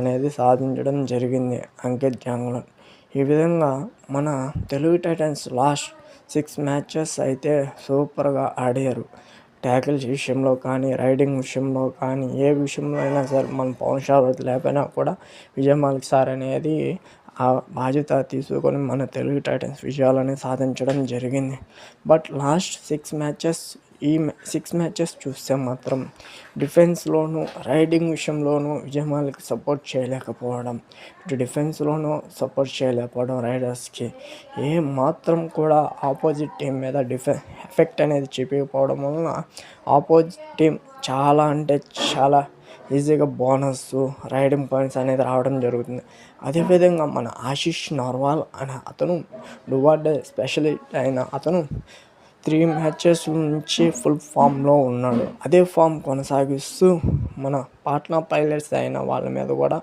అనేది సాధించడం జరిగింది అంకిత్ జాంగ్లన్ ఈ విధంగా మన Telugu Titans last six matches అయితే సూపర్గా ఆడారు. ట్యాకిల్స్ విషయంలో కానీ రైడింగ్ విషయంలో కానీ ఏ విషయంలో అయినా సరే మన పవన్ షావత్ లేకపోయినా కూడా విజయ్ మాలిక్ సార్ అనేది ఆ బాధ్యత తీసుకొని మన తెలుగు టైటన్స్ విజయాలని సాధించడం జరిగింది. బట్ లాస్ట్ సిక్స్ మ్యాచెస్ ఈ సిక్స్ మ్యాచెస్ చూస్తే మాత్రం డిఫెన్స్లోనూ రైడింగ్ విషయంలోనూ విజయ్ సపోర్ట్ చేయలేకపోవడం ఇటు డిఫెన్స్లోనూ సపోర్ట్ చేయలేకపోవడం రైడర్స్కి. ఏ మాత్రం కూడా ఆపోజిట్ టీం మీద డిఫె ఎఫెక్ట్ అనేది చూపించకపోవడం వలన ఆపోజిట్ టీం చాలా అంటే చాలా ఈజీగా బోనస్ రైడింగ్ పాయింట్స్ అనేది రావడం జరుగుతుంది. అదేవిధంగా మన ఆశిష్ నర్వాల్ అనే అతను డువార్డే స్పెషలిస్ట్ అయిన అతను త్రీ మ్యాచెస్ నుంచి ఫుల్ ఫామ్లో ఉన్నాడు. అదే ఫామ్ కొనసాగిస్తూ మన పాట్నా పైలట్స్ అయిన వాళ్ళ మీద కూడా